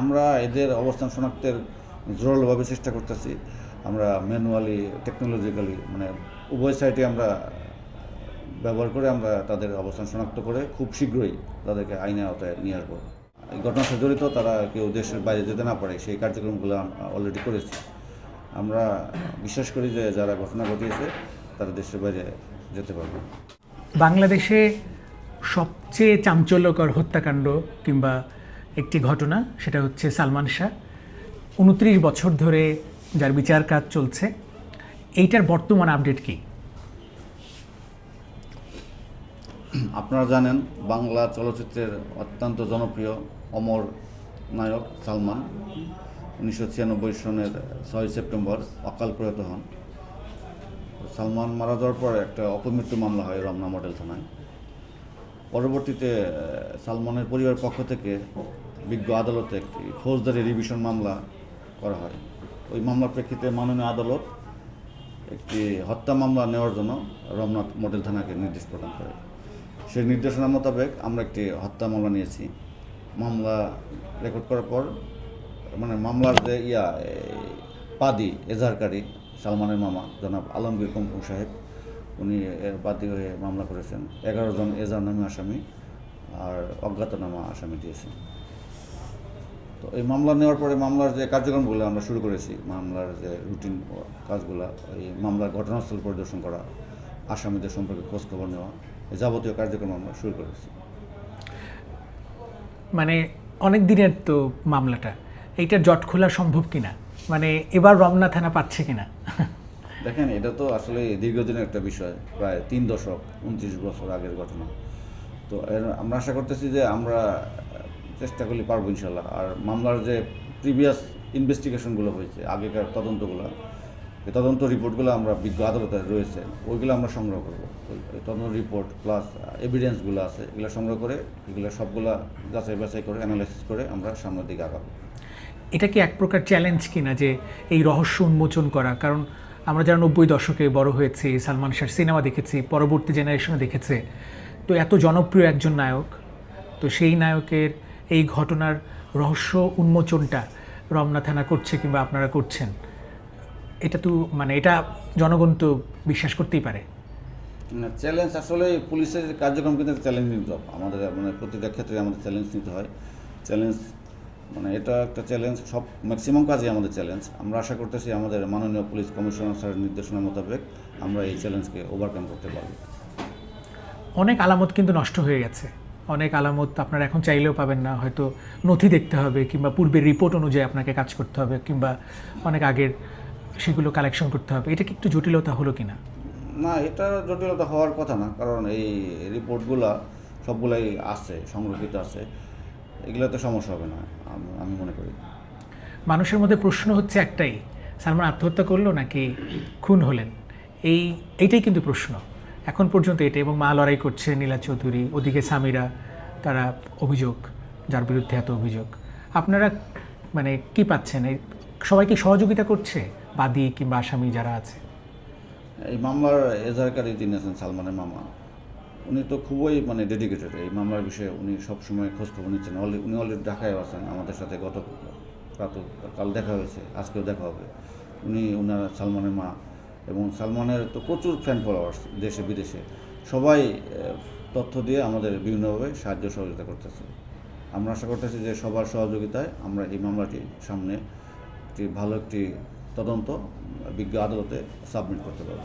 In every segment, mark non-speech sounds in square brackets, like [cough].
আমরা এদের অবস্থান শনাক্তের জোরালোভাবে চেষ্টা করতেছি। আমরা ম্যানুয়ালি, টেকনোলজিক্যালি মানে উভয় সাইটে আমরা ব্যবহার করে আমরা তাদের অবস্থান শনাক্ত করে খুব শীঘ্রই তাদেরকে আইনের আওতায় নিয়ে আসব। এই ঘটনার সাথে জড়িত তারা কেউ দেশের বাইরে যেতে না পারে, সেই কার্যক্রমগুলো অলরেডি করেছি। আমরা বিশ্বাস করি যে যারা ঘটনা ঘটিয়েছে, তারা দেশের বাইরে যেতে পারবে। বাংলাদেশে সবচেয়ে চাঞ্চল্যকর হত্যাকাণ্ড কিংবা একটি ঘটনা, সেটা হচ্ছে সালমান শাহ। উনত্রিশ বছর ধরে যার বিচার কাজ চলছে। এইটার বর্তমান আপডেট কি? আপনারা জানেন, বাংলা চলচ্চিত্রের অত্যন্ত জনপ্রিয় অমর নায়ক সালমান। উনিশশো ছিয়ানব্বই সনের ছয় সেপ্টেম্বর অকাল প্রয়াত হন। সালমান মারা যাওয়ার পর একটা অপমৃত্যু মামলা হয় রমনা মডেল থানায়। পরবর্তীতে সালমানের পরিবার পক্ষ থেকে বিজ্ঞ আদালতে একটি ফৌজদারি রিভিশন মামলা করা হয়। ওই মামলার প্রেক্ষিতে মাননীয় আদালত একটি হত্যা মামলা নেওয়ার জন্য রমনাথ মডেল থানাকে নির্দেশ প্রদান করে। সেই নির্দেশনা মোতাবেক আমরা একটি হত্যা মামলা নিয়েছি। মামলা রেকর্ড করার পর মানে মামলার যে ইয়া বাদী এজাহারকারী সালমানের মামা জনাব আলমগীর কমকুম সাহেব উনি বাদী হয়ে মামলা করেছেন। এগারো জন এজাহার নামে আসামি আর অজ্ঞাতনামা আসামি দিয়েছেন তো এই মামলা নেওয়ার পরে মামলার যে কার্যক্রমগুলো আমরা শুরু করেছি, মামলার যে রুটিন কাজগুলো, এই মামলার ঘটনাস্থল পরিদর্শন করা, আসামিদের সম্পর্কে খোঁজখবর নেওয়া, এই যাবতীয় কার্যক্রম আমরা শুরু করেছি। মানে অনেক দিনের তো মামলাটা। এইটা জট খোলা সম্ভব কিনা? মানে এবার রমনা থানা পাচ্ছে কিনা? দেখেন, এটা তো আসলে দীর্ঘদিনের একটা বিষয়, প্রায় তিন দশক, উনত্রিশ বছর আগের ঘটনা। তো আমরা আশা করতেছি যে আমরা চেষ্টা করলে পারব ইনশাল্লাহ আর মামলার যে প্রিভিয়াস ইনভেস্টিগেশনগুলো হয়েছে, আগেকার তদন্তগুলো তদন্ত রিপোর্টগুলো আমরা বিজ্ঞ আদালতে রয়েছে, ওইগুলো আমরা সংগ্রহ করব। তদন্ত রিপোর্ট প্লাস এভিডেন্সগুলো আছে, এগুলো সংগ্রহ করে, এগুলো সবগুলা যাচাই বাছাই করে অ্যানালাইসিস করে আমরা সামনের দিকে আগাবো। এটা কি এক প্রকার চ্যালেঞ্জ কিনা যে এই রহস্য উন্মোচন করা? কারণ আমরা যারা নব্বই দশকে বড় হয়েছি, সালমান শাহ সিনেমা দেখেছি, পরবর্তী জেনারেশনে দেখেছে, তো এত জনপ্রিয় একজন নায়ক, তো সেই নায়কের এই ঘটনার রহস্য উন্মোচনটা রমনা থানা করছে কিংবা আপনারা করছেন, এটা তো মানে এটা জনগণ তো বিশ্বাস করতেই পারে। না চ্যালেঞ্জ আসলে পুলিশের কার্যক্রম কিন্তু চ্যালেঞ্জিং জব আমাদের মানে প্রতিটা ক্ষেত্রে আমাদের চ্যালেঞ্জ নিতে হয়। চ্যালেঞ্জ মানে এটা একটা চ্যালেঞ্জ সব ম্যাক্সিমাম কাজই আমাদের চ্যালেঞ্জ আমরা আশা করতেছি আমাদের মাননীয় পুলিশ কমিশনার স্যারের নির্দেশনা মোতাবেক আমরা এই চ্যালেঞ্জকে ওভারকাম করতে পারব। অনেক আলামত কিন্তু নষ্ট হয়ে গেছে। অনেক আলামত আপনারা এখন চাইলেও পাবেন না হয়তো নথি দেখতে হবে কিংবা পূর্বের রিপোর্ট অনুযায়ী আপনাকে কাজ করতে হবে কিংবা অনেক আগের সেগুলো কালেকশন করতে হবে। এটা কি একটু জটিলতা হলো কিনা? না এটা জটিলতা হওয়ার কথা না কারণ এই রিপোর্টগুলা সবগুলাই আছে সংরক্ষিত আছে। এগুলোতে সমস্যা হবে না আমি- মনে করি। মানুষের মধ্যে প্রশ্ন হচ্ছে একটাই সালমান আত্মহত্যা করল নাকি খুন হলেন? এই এইটাই কিন্তু প্রশ্ন। এখন পর্যন্ত এটা এবং মা লড়াই করছে নীলা চৌধুরী ওদিকে স্বামীরা তারা অভিযোগ যার বিরুদ্ধে এত অভিযোগ। আপনারা মানে কি পাচ্ছেন? এই সবাইকে সহযোগিতা করছে? বাদী কিংবা আসামি যারা আছে? এই মামলার এজাহারকারী যিনি আছেন সালমানের মামা উনি তো খুবই মানে ডেডিকেটেড এই মামলার বিষয়ে উনি সবসময় খোঁজখবর নিচ্ছেন। উনি অলরেডি ঢাকায় আছেন আমাদের সাথে গত রাত কাল দেখা হয়েছে, আজকেও দেখা হবে। উনি ওনার সালমানের মা এবং সালমানের তো প্রচুর ফ্যান ফলোয়ার্স দেশে, বিদেশে। সবাই তথ্য দিয়ে আমাদের বিভিন্নভাবে সাহায্য, সহযোগিতা করতেছে। আমরা আশা করতেছি যে সবার সহযোগিতায় আমরা এই মামলাটি সামনে একটি ভালো একটি তদন্ত বিজ্ঞ আদালতে সাবমিট করতে পারব।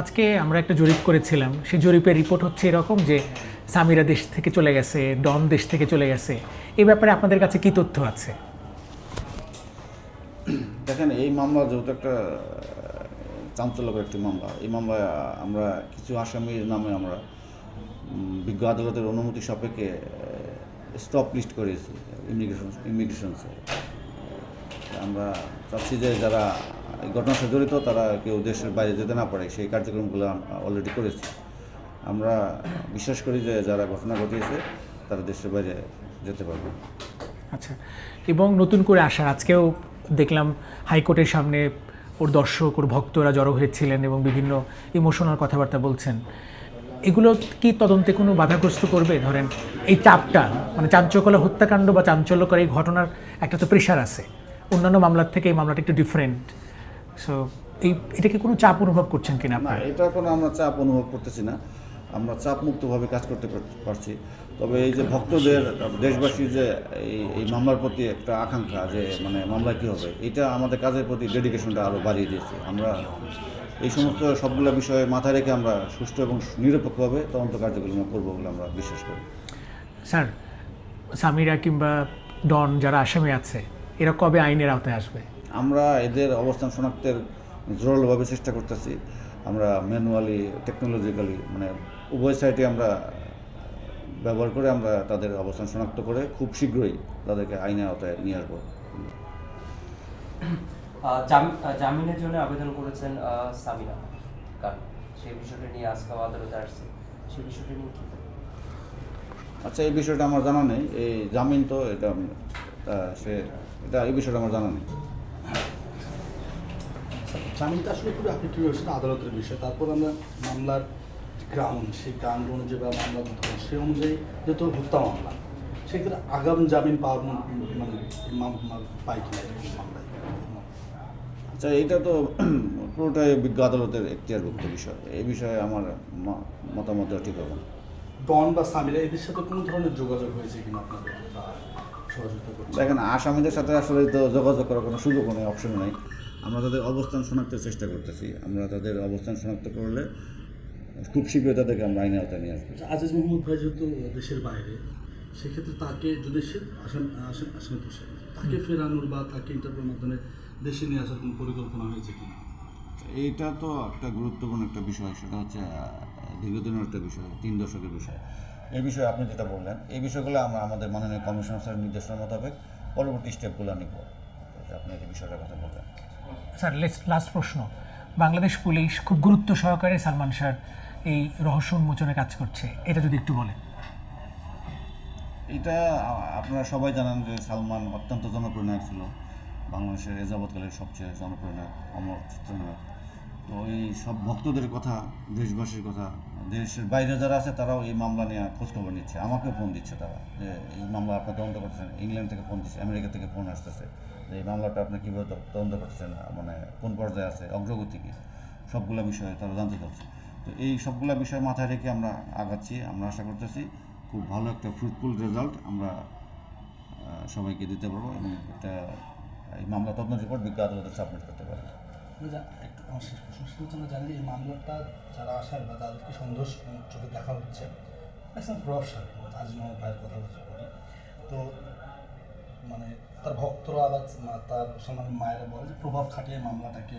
আজকে আমরা একটা জরিপ করেছিলাম। সেই জরিপের রিপোর্ট হচ্ছে এরকম যে, সামিরা দেশ থেকে চলে গেছে, ডন দেশ থেকে চলে গেছে। এই ব্যাপারে আপনাদের কাছে কি তথ্য আছে? দেখেন, এই মামলা যেহেতু একটা, চাঞ্চল্যকর একটি মামলা, এই মামলায় আমরা কিছু আসামির নামে আমরা বিজ্ঞ আদালতের অনুমতি সাপেক্ষে স্টপ লিস্ট করেছি, ইমিগ্রেশন ইমিগ্রেশনসে আমরা চাচ্ছি যে যারা এই ঘটনার সাথে জড়িত, তারা কেউ দেশের বাইরে যেতে না পারে, সেই কার্যক্রমগুলো অলরেডি করেছি। আমরা বিশ্বাস করি যে যারা ঘটনা ঘটিয়েছে, তারা দেশের বাইরে যেতে পারবে। আচ্ছা এবং নতুন করে আসার আজকেও দেখলাম হাইকোর্টের সামনে ওর দর্শক, ওর ভক্তরা জড়ো হয়েছিলেন এবং বিভিন্ন ইমোশনাল কথাবার্তা বলছেন। এগুলো কি তদন্তে কোনো বাধাগ্রস্ত করবে? ধরেন, এই চাপটা মানে চাঞ্চল্য হত্যাকাণ্ড বা চাঞ্চল্যকর এই ঘটনার একটা তো প্রেশার আছে। অন্যান্য মামলার থেকে এই মামলাটা একটু ডিফারেন্ট সো এই এটা কি কোনো চাপ অনুভব করছেন কিনা না এটা কোনো আমরা চাপ অনুভব করতেছি না। আমরা চাপ মুক্তভাবে কাজ করতে পারছি। তবে এই যে ভক্তদের দেশবাসীর যে এই এই মামলার প্রতি একটা আকাঙ্ক্ষা যে মানে মামলা কী হবে এটা আমাদের কাজের প্রতি ডেডিকেশনটা আরও বাড়িয়ে দিয়েছে। আমরা এই সমস্ত সবগুলো বিষয়ে মাথায় রেখে আমরা সুষ্ঠু এবং নিরপেক্ষভাবে তদন্ত কার্যক্রম করব বলে আমরা বিশ্বাস করি। স্যার সামিরা কিংবা ডন যারা আসামি আছে এরা কবে আইনের আওতায় আসবে? আমরা এদের অবস্থান শনাক্তের জোরালোভাবে চেষ্টা করতেছি। আমরা ম্যানুয়ালি টেকনোলজিক্যালি মানে উভয় সাইটে আমরা ব্যবহার করে আমরা তাদের অবস্থান শনাক্ত করে খুব শীঘ্রই তাদেরকে আইনের আওতায় নিয়ে আসব। জামিনের জন্য আবেদন করেছেন সামিনা সেই বিষয়টা নিয়ে আজকেও আদালতে আসছে। সেই বিষয়টা নিয়ে কি আচ্ছা এই বিষয়টা আমার জানা নেই। এই জামিন তো এটা সে এটা এই বিষয়টা আমার জানা নেই। জামিনটা আসলে পুরো আপনি কী বলছেন আদালতের বিষয়। তারপর আমরা মামলার গ্রাউন্ড সেই গ্রাউন্ড অনুযায়ী বা মামলা সেই অনুযায়ী যেহেতু হত্যা মামলা সেক্ষেত্রে আগাম জামিন পাওয়ার মন- পাই কিনা এরকম মামলায়? আচ্ছা এটা তো [clears throat] পুরোটাই বিজ্ঞ আদালতের এখতিয়ারভুক্ত বিষয়। এই বিষয়ে আমার মতামত ঠিক হবে ডন বা সামিরা এদের সাথে কোনো ধরনের যোগাযোগ হয়েছে কিনা আপনাদের দেখেন আসামিদের সাথে আসলে তো যোগাযোগ করার কোনো সুযোগ নেই অপশন নেই। আমরা তাদের অবস্থান শনাক্তের চেষ্টা করতেছি। আমরা তাদের অবস্থান শনাক্ত করলে খুব শীঘ্রই তাদেরকে আমরা আইনের আওতায় নিয়ে আসব। আজিজ মোহাম্মদ ভাই যেহেতু দেশের বাইরে সেক্ষেত্রে তাকে যদি সে আসাম আসাম আসামি তো তাকে ফেরানোর বা তাকে ইন্টারভিউর মাধ্যমে দেশে নিয়ে আসার কোনো পরিকল্পনা হয়েছে কিনা? এটা তো একটা গুরুত্বপূর্ণ একটা বিষয় সেটা হচ্ছে দীর্ঘদিনের একটা বিষয় তিন দশকের বিষয়। এই বিষয়ে আপনি যেটা বললেন এই বিষয়গুলো আমরা আমাদের মাননীয় কমিশনার স্যারের নির্দেশনা মোতাবেক পরবর্তী স্টেপগুলো নিব। আপনি এই বিষয়টার কথা বলবেন স্যার লাস্ট প্রশ্ন। বাংলাদেশ পুলিশ খুব গুরুত্ব সহকারে সালমান শাহ এই রহস্য উন্মোচনে কাজ করছে। এটা যদি একটু বলেন। এটা আপনারা সবাই জানেন যে সালমান অত্যন্ত জনপ্রিয় নায়ক ছিল। বাংলাদেশের এ যাবৎকালের সবচেয়ে জনপ্রিয় নায়ক, অমর চিত্রনায়ক তো এই সব ভক্তদের কথা, দেশবাসীর কথা, দেশের বাইরে যারা আছে তারাও এই মামলা নিয়ে খোঁজখবর নিচ্ছে। আমাকে ফোন দিচ্ছে তারা যে এই মামলা আপনার তদন্ত করতেছেন ইংল্যান্ড থেকে ফোন দিচ্ছে, আমেরিকা থেকে ফোন আসতেছে। এই মামলাটা আপনি কীভাবে তদন্ত করতেছেন মানে কোন পর্যায়ে আছে, অগ্রগতি কী? সবগুলো বিষয়ে তারা জানতে চাচ্ছে। তো এই সবগুলো বিষয় মাথায় রেখে আমরা আগাচ্ছি, আমরা আশা করতেছি খুব ভালো একটা ফ্রুটফুল রেজাল্ট আমরা সবাইকে দিতে পারব এবং একটা, এই মামলা তদন্ত রিপোর্ট বিজ্ঞ আদালতে সাবমিট করতে পারব। একটু জানি এই মামলাটা যারা আসার বা তাদেরকে সন্দেহ চোখে দেখা হচ্ছে কথা বলতে তো মানে তার ভক্তরা আবার তার সমান মায়েরা বলে যে প্রভাব খাটিয়ে মামলাটাকে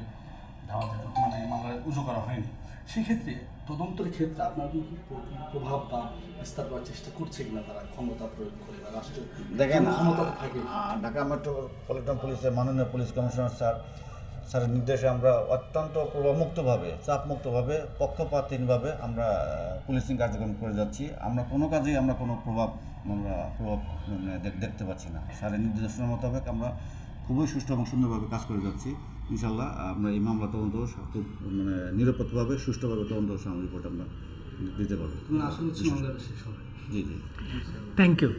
ধাওয়া যেত মানে মামলায় উজু করা হয়নি। সেক্ষেত্রে তদন্তের ক্ষেত্রে আপনার কি প্রভাব বা বিস্তার করার চেষ্টা করছে কিনা তারা ক্ষমতা প্রয়োগ করে বা রাষ্ট্র দেখেন ক্ষমতা থাকে? ঢাকা মেট্রোপলিটন পুলিশের মাননীয় পুলিশ কমিশনার স্যার স্যারের নির্দেশে আমরা অত্যন্ত প্রভাবমুক্তভাবে চাপমুক্তভাবে পক্ষপাতহীনভাবে আমরা পুলিশিং কার্যক্রম করে যাচ্ছি। আমরা কোনো কাজেই আমরা কোনো প্রভাব আমরা প্রভাব মানে দেখতে পাচ্ছি না। স্যারের নির্দেশনা মোতাবেক আমরা খুবই সুষ্ঠু এবং সুন্দরভাবে কাজ করে যাচ্ছি। ইনশাল্লাহ আমরা এই মামলা তদন্ত খুব মানে নিরপেক্ষভাবে সুষ্ঠুভাবে তদন্ত রিপোর্ট আমরা দিতে পারব। জি জি। Thank you